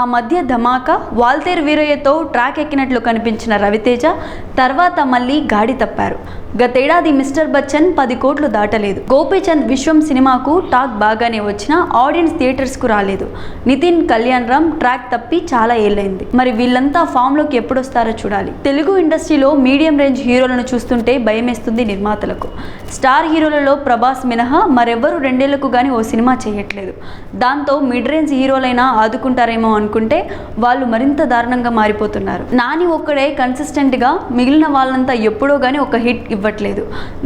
ఆ మధ్య ధమాకా వాల్తేర్ వీరయ్యతో ట్రాక్ ఎక్కినట్లు కనిపించిన రవితేజ తర్వాత మళ్ళీ గాడి తప్పారు. గతేడాది మిస్టర్ బచ్చన్ పది కోట్లు దాటలేదు. గోపీచంద్ విశ్వం సినిమాకు టాక్ బాగానే వచ్చినా ఆడియన్స్ థియేటర్స్కు రాలేదు. నితిన్ కళ్యాణ్ రామ్ ట్రాక్ తప్పి చాలా ఏళ్ళైంది. మరి వీళ్ళంతా ఫామ్లోకి ఎప్పుడొస్తారో చూడాలి. తెలుగు ఇండస్ట్రీలో మీడియం రేంజ్ హీరోలను చూస్తుంటే భయమేస్తుంది నిర్మాతలకు. స్టార్ హీరోలలో ప్రభాస్ మినహా మరెవ్వరూ రెండేళ్ళకు కానీ ఓ సినిమా చేయట్లేదు. దాంతో మిడ్ రేంజ్ హీరోలైనా ఆదుకుంటారేమో అనుకుంటే వాళ్ళు మరింత దారుణంగా మారిపోతున్నారు. నాని ఒక్కడే కన్సిస్టెంట్గా మిగిలిన వాళ్ళంతా ఎప్పుడో కానీ ఒక హిట్ ఇవ్వట్లేదు.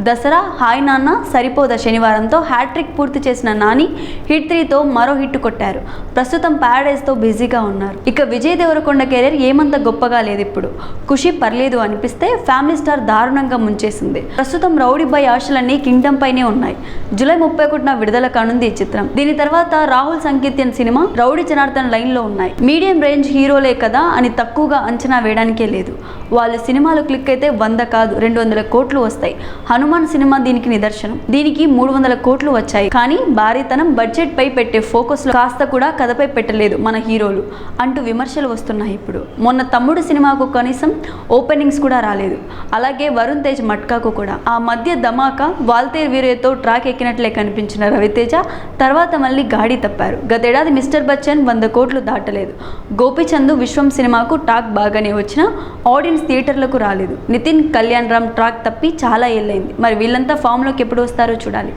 దసరా హాయ్ నాన్న సరిపోదా శనివారంతో హ్యాట్రిక్ పూర్తి చేసిన నాని హిట్ త్రీతో మరో హిట్ కొట్టారు. ప్రస్తుతం ప్యారడైజ్తో బిజీగా ఉన్నారు. ఇక విజయ్ దేవరకొండ కెరీర్ ఏమంత గొప్పగా లేదు ఇప్పుడు ఖుషి పర్లేదు అనిపిస్తే ఫ్యామిలీ స్టార్ దారుణంగా ముంచేసింది. ప్రస్తుతం రౌడీ బై ఆశలన్నీ కింగ్డమ్ పైనే ఉన్నాయి. జూలై ముప్పై ఒకటిన విడుదల కానుంది ఈ చిత్రం. దీని తర్వాత రాహుల్ సంకీర్తన్ సినిమా రౌడీ జనార్దన్ లైన్లో ఉన్నాయి. మీడియం రేంజ్ హీరోలే కదా అని తక్కువగా అంచనా వేయడానికే లేదు. వాళ్ళు సినిమాలు క్లిక్ అయితే వంద కాదు రెండు వందల కోట్లు వస్తాయి. హనుమాన్ సినిమా దీనికి నిదర్శనం. దీనికి మూడు వందల కోట్లు వచ్చాయి. కానీ భారీతనం బడ్జెట్ పై పెట్టే ఫోకస్లో కాస్త కూడా కథపై పెట్టలేదు మన హీరోలు. అంటూ విమర్శలు వస్తున్నాయి ఇప్పుడు. మొన్న తమ్ముడు సినిమాకు కనీసం ఓపెనింగ్స్ కూడా రాలేదు. అలాగే వరుణ్ తేజ్ మట్కాకు కూడా. ఆ మధ్య ధమాకా వాల్తేర్ వీరయ్యతో ట్రాక్ ఎక్కినట్లే కనిపించిన రవితేజ తర్వాత మళ్ళీ గాడి తప్పారు. గతేడాది మిస్టర్ బచ్చన్ వంద కోట్లు దాటలేదు. గోపిచంద్ విశ్వం సినిమాకు టాక్ బాగానే వచ్చినా ఆడియన్స్ థియేటర్లకు రాలేదు. నితిన్ కళ్యాణ్ రామ్ ట్రాక్ తప్పి చాలా ఏళ్ళైంది మరి వీళ్ళంతా ఫామ్లోకి ఎప్పుడు వస్తారో చూడాలి.